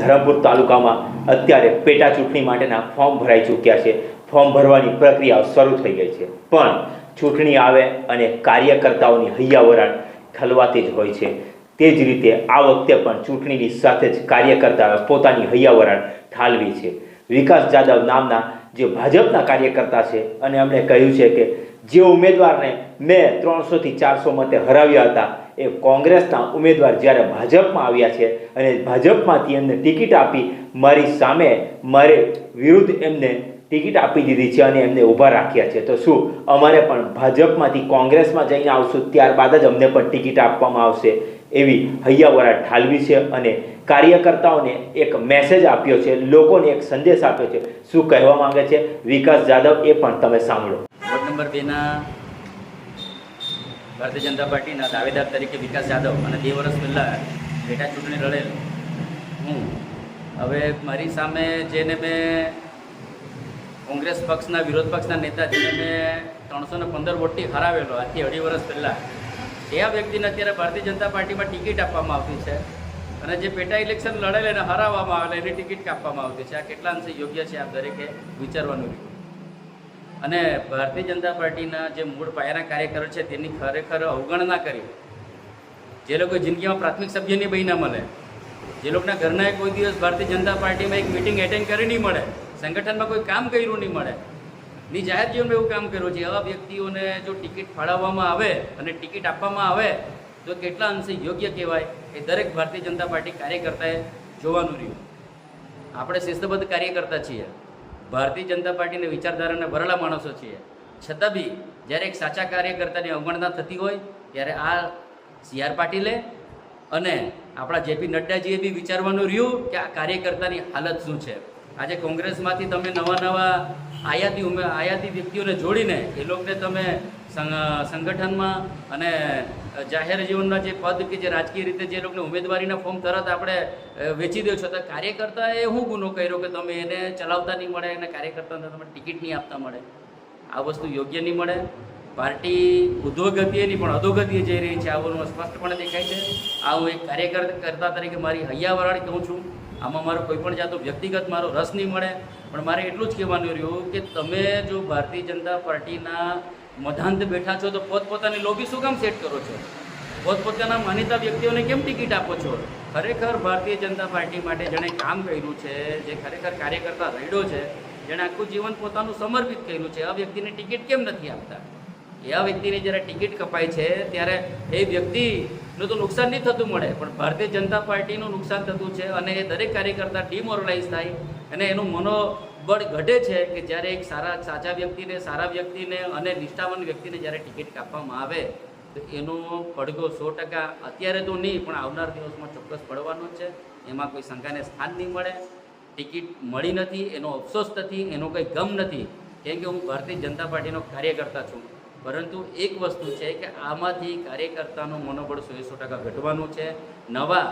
ધરમપુર તાલુકામાં અત્યારે પેટા ચૂંટણી માટેના ફોર્મ ભરાઈ ચૂક્યા છે. ફોર્મ ભરવાની પ્રક્રિયા શરૂ થઈ ગઈ છે. પણ ચૂંટણી આવે અને કાર્યકર્તાઓની હૈયાવરણ ઠલવાતી જ હોય છે. તે જ રીતે આ વખતે પણ ચૂંટણીની સાથે જ કાર્યકર્તાઓએ પોતાની હૈયાવરણ ઠાલવી છે. વિકાસ જાદવ નામના જે ભાજપના કાર્યકર્તા છે અને એમણે કહ્યું છે કે જે ઉમેદવારને મેં ત્રણસોથી ચારસો મતે હરાવ્યા હતા, એ કોંગ્રેસના ઉમેદવાર જ્યારે ભાજપમાં આવ્યા છે અને ભાજપમાંથી એમને ટિકિટ આપી મારી સામે મારે વિરુદ્ધ એમને ટિકિટ આપી દીધી છે અને એમને ઊભા રાખ્યા છે. તો શું, અમારે પણ ભાજપમાંથી કોંગ્રેસમાં જઈને આવશું, ત્યારબાદ જ અમને પણ ટિકિટ આપવામાં આવશે એવી હૈયાવરા ઠાલવી છે અને કાર્યકર્તાઓને એક મેસેજ આપ્યો છે, લોકોને એક સંદેશ આપ્યો છે. શું કહેવા માંગે છે? વિકાસ જાદવ એ પણ તમે સાંભળો. નંબર બેના ભારતીય જનતા પાર્ટીના દાવેદાર તરીકે વિકાસ યાદવ અને બે વર્ષ પહેલાં પેટા ચૂંટણી લડેલ. હું. હવે મારી સામે જેને મેં કોંગ્રેસ પક્ષના, વિરોધ પક્ષના નેતા જેને મેં ત્રણસો ને પંદર વોટથી હરાવેલો આજથી અઢી વર્ષ પહેલાં, એ આ વ્યક્તિને અત્યારે ભારતીય જનતા પાર્ટીમાં ટિકિટ આપવામાં આવતી છે અને જે પેટા ઇલેક્શન લડેલ એને હરાવવામાં આવેલા, એની ટિકિટ કાપવામાં આવતી છે. આ કેટલા અંશે યોગ્ય છે આપ દરેકે વિચારવાનું રહ્યું? અને ભારતીય જનતા પાર્ટીના જે મૂળ પાયાના કાર્યકરો છે, તેની ખરેખર અવગણના કરી. જે લોકો જિંદગીમાં પ્રાથમિક સભ્યની બહીના મળે, જે લોકોના ઘરના કોઈ દિવસ ભારતીય જનતા પાર્ટીમાં એક મિટિંગ એટેન્ડ કરી નહીં મળે, સંગઠનમાં કોઈ કામ કર્યું નહીં મળે. ની જાહેર જીવનમાં એવું કામ કર્યું છે, એવા વ્યક્તિઓને જો ટિકિટ ફાળવવામાં આવે અને ટિકિટ આપવામાં આવે, તો કેટલા અંશે યોગ્ય કહેવાય, એ દરેક ભારતીય જનતા પાર્ટી કાર્યકર્તાએ જોવાનું રહ્યું. આપણે શિસ્તબદ્ધ કાર્યકર્તા છીએ. ભારતીય જનતા પાર્ટીની વિચારધારાને ભરેલા માણસો છીએ. છતાં બી, જ્યારે એક સાચા કાર્યકર્તાની અવગણના થતી હોય, ત્યારે આ સી આર પાટીલે અને આપણા જેપી નડ્ડાજીએ બી વિચારવાનું રહ્યું કે આ કાર્યકર્તાની હાલત શું છે. આજે કોંગ્રેસમાંથી તમે નવા નવા આયાતી આયાતી વ્યક્તિઓને જોડીને એ લોકોને તમે સંગઠનમાં અને જાહેર જીવનના જે પદ કે જે રાજકીય રીતે જે લોકોને ઉમેદવારીના ફોર્મ તરત આપણે વેચી દો છો. તો કાર્યકર્તાએ શું ગુનો કર્યો કે તમે એને ચલાવતા નહીં મળે અને કાર્યકર્તાને તમે ટિકિટ નહીં આપતા મળે? આ વસ્તુ યોગ્ય નહીં મળે. પાર્ટી ઉદ્ધોગતિએ નહીં, પણ અધોગતિએ જઈ રહી છે. આવું સ્પષ્ટપણે દેખાય છે. આ હું એક કાર્યકર્તા તરીકે મારી હૈયાવરાળી કહું છું. આમાં મારો કોઈ પણ જાતનો વ્યક્તિગત મારો રસ નહીં મળે. પણ મારે એટલું જ કહેવાનું રહ્યું કે તમે જો ભારતીય જનતા પાર્ટીના મધાંત બેઠા છો તો પોતપોતાની લોબી શું કામ સેટ કરો છો? પોતપોતાના માનીતા વ્યક્તિઓને કેમ ટિકિટ આપો છો? ખરેખર ભારતીય જનતા પાર્ટી માટે જેણે કામ કર્યું છે, જે ખરેખર કાર્યકર્તા રહ્યો છે, જેણે આખું જીવન પોતાનું સમર્પિત કર્યું છે, આ વ્યક્તિને ટિકિટ કેમ નથી આપતા? એવા વ્યક્તિને જ્યારે ટિકિટ કપાય છે, ત્યારે એ વ્યક્તિનું તો નુકસાન નહીં થતું મળે, પણ ભારતીય જનતા પાર્ટીનું નુકસાન થતું છે અને એ દરેક કાર્યકર્તા ડિમોરલાઇઝ થાય અને એનું મનોબળ ઘટે છે કે જ્યારે એક સારા, સાચા વ્યક્તિને, સારા વ્યક્તિને અને નિષ્ઠાવાન વ્યક્તિને જ્યારે ટિકિટ કાપવામાં આવે, તો એનો પડઘો સો ટકા અત્યારે તો નહીં, પણ આવનાર દિવસમાં ચોક્કસ પડવાનો છે. એમાં કોઈ શંકાને સ્થાન નહીં મળે. ટિકિટ મળી નથી, એનો અફસોસ નથી, એનો કંઈ ગમ નથી. કેમ કે હું ભારતીય જનતા પાર્ટીનો કાર્યકર્તા છું. પરંતુ એક વસ્તુ છે કે આમાંથી કાર્યકર્તાનું મનોબળ સો ટકા ઘટવાનું છે. નવા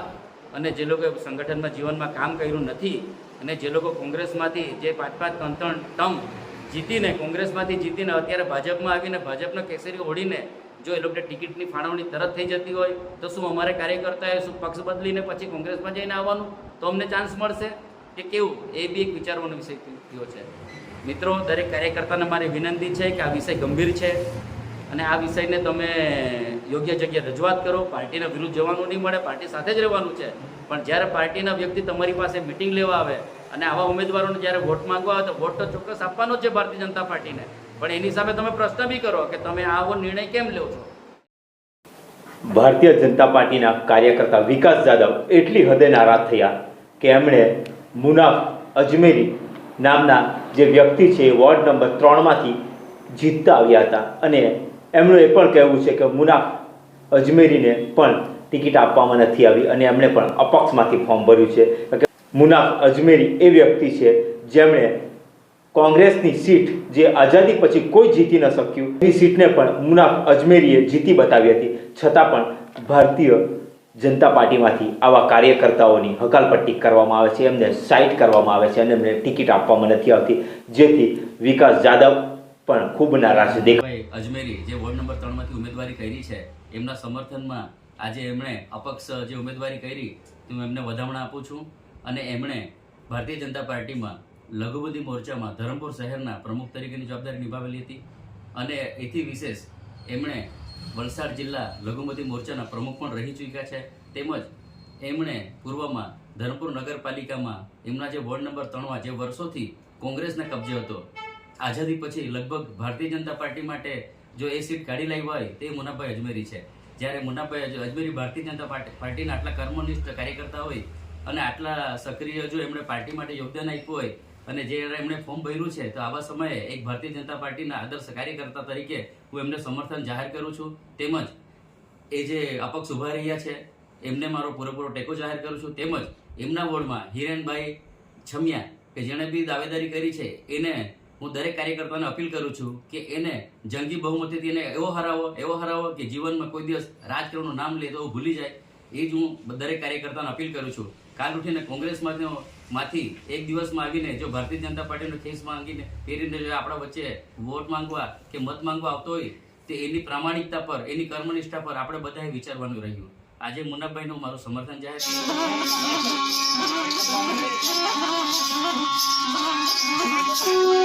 અને જે લોકો સંગઠનમાં જીવનમાં કામ કર્યું નથી અને જે લોકો કોંગ્રેસમાંથી જે પાંચ પાંચ ત્રણ ત્રણ ટર્મ જીતીને કોંગ્રેસમાંથી જીતીને અત્યારે ભાજપમાં આવીને ભાજપનો કેસરી ઓઢીને જો એ લોકોને ટિકિટની ફાળવણી તરત થઈ જતી હોય, તો શું અમારે કાર્યકર્તાએ શું પક્ષ બદલીને પછી કોંગ્રેસમાં જઈને આવવાનું? તો અમને ચાન્સ મળશે? કે કેવું? એ બી એક વિચારવાનો વિષય થયો છે. મિત્રો, દરેક કાર્યકર્તાને મારી વિનંતી છે કે આ વિષય ગંભીર છે અને આ વિષયને તમે યોગ્ય જગ્યાએ રજૂઆત કરો. પાર્ટીના વિરુદ્ધ જવાનું નહીં મળે, પાર્ટી સાથે જ રહેવાનું છે. પણ જ્યારે પાર્ટીના વ્યક્તિ તમારી પાસે મિટિંગ લેવા આવે અને આવા ઉમેદવારોને જ્યારે વોટ માંગવા આવે તો વોટ તો ચોક્કસ આપવાનો છે ભારતીય જનતા પાર્ટીને. પણ એની સામે તમે પ્રશ્ન બી કરો કે તમે આવો નિર્ણય કેમ લો છો? ભારતીય જનતા પાર્ટીના કાર્યકર્તા વિકાસ જાદવ એટલી હદે નારાજ થયા કે એમણે મુનાફ અજમેરી નામના જે વ્યક્તિ છે એ વોર્ડ નંબર ત્રણમાંથી જીતતા આવ્યા હતા. અને એમનું એ પણ કહેવું છે કે મુનાફ અજમેરીને પણ ટિકિટ આપવામાં નથી આવી અને એમણે પણ અપક્ષમાંથી ફોર્મ ભર્યું છે. મુનાફ અજમેરી એ વ્યક્તિ છે જેમણે કોંગ્રેસની સીટ જે આઝાદી પછી કોઈ જીતી ન શક્યું એ સીટને પણ મુનાફ અજમેરીએ જીતી બતાવી હતી. છતાં પણ ભારતીય જનતા પાર્ટીમાંથી આવા કાર્યકર્તાઓની હકાલપટ્ટી કરવામાં આવે છે, એમને સાઇટ કરવામાં આવે છે અને એમને ટિકિટ આપવામાં નથી આવતી. જેથી વિકાસ જાદવ પણ ખૂબ નારાજ છે અજમેરી જે વોર્ડ નંબર ત્રણમાંથી ઉમેદવારી કરી છે, એમના સમર્થનમાં આજે એમણે અપક્ષ જે ઉમેદવારી કરી, તે હું એમને વધામણા આપું છું અને એમણે ભારતીય જનતા પાર્ટીમાં લઘુમતી મોરચામાં ધરમપુર શહેરના પ્રમુખ તરીકેની જવાબદારી નિભાવેલી હતી અને એથી વિશેષ એમણે વલસાડ જિલ્લા લઘુમતી મોરચાના પ્રમુખ પણ રહી ચૂક્યા છે. તેમજ એમણે પૂર્વમાં ધરમપુર નગરપાલિકામાં એમના જે વોર્ડ નંબર ત્રણમાં જે વર્ષોથી કોંગ્રેસના કબજે હતો, આઝાદી પછી લગભગ ભારતીય જનતા પાર્ટી માટે જો એ સીટ કાઢી લાવી હોય, તે મુનાભાઈ અજમેરી છે. જ્યારે મુનાભાઈ અજ- અજમેરી ભારતીય જનતા પાર્ટીના આટલા કર્મનિષ્ઠ કાર્યકર્તા હોય અને આટલા સક્રિય જો એમણે પાર્ટી માટે યોગદાન આપ્યું હોય અને જે એમણે ફોર્મ ભર્યું છે, તો આવા સમયે એક ભારતીય જનતા પાર્ટીના આદર્શ કાર્યકર્તા તરીકે હું એમને સમર્થન જાહેર કરું છું. તેમજ એ જે અપક્ષ ઊભા રહ્યા છે, એમને મારો પૂરેપૂરો ટેકો જાહેર કરું છું. તેમજ એમના વોર્ડમાં હિરેનભાઈ છમિયા, કે જેણે બી દાવેદારી કરી છે, એને હું દરેક કાર્યકર્તાને અપીલ કરું છું કે એને જંગી બહુમતીથી એને એવો હરાવો એવો હરાવો કે જીવનમાં કોઈ દિવસ રાજકારણનું નામ લે તો ભૂલી જાય. એ જ હું દરેક કાર્યકર્તાને અપીલ કરું છું. કાલ ઉઠીને કોંગ્રેસમાં માંથી એક દિવસમાં આવીને જો ભારતીય જનતા પાર્ટીનો ખેસ માંગીને પહેરીને જો આપણા વચ્ચે વોટ માંગવા કે મત માંગવા આવતો હોય, તે એની પ્રામાણિકતા પર, એની કર્મનિષ્ઠા પર આપણે બધાએ વિચારવાનું રહ્યું આજે મુન્નાભાઈનું મારું સમર્થન જાહેર છું.